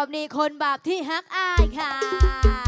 รอบนี้คนบาปที่ฮักอายค่ะ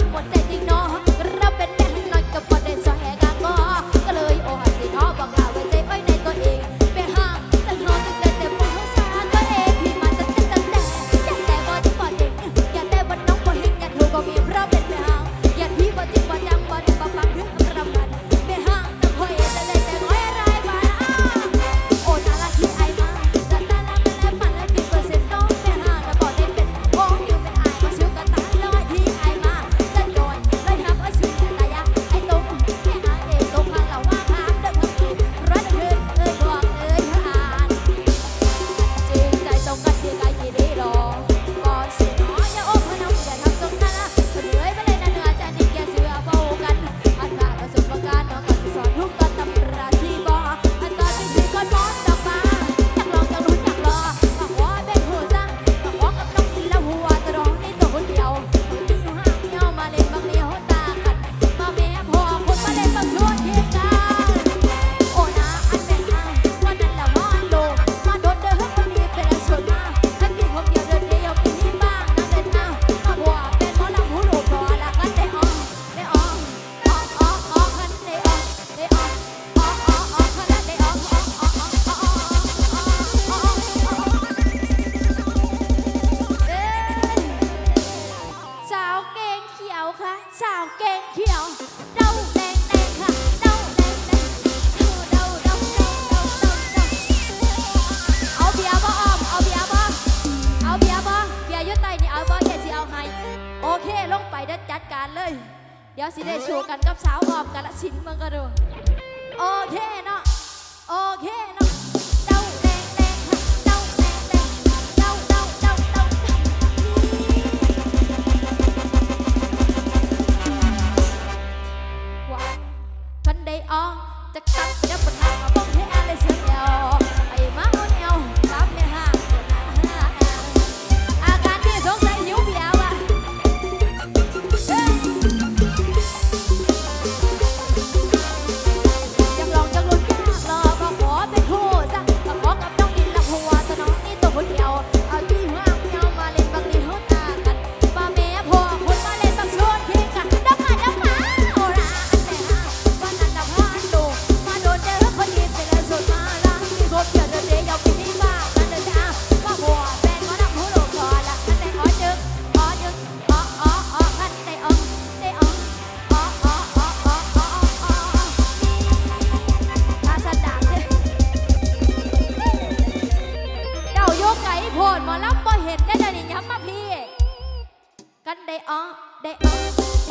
ดหมดใจ ยวสิได้โชว์กันกับสาวออมกาละชิ้นมืงกระดูโอเคเนาะโอเคเนาะ they are, they are.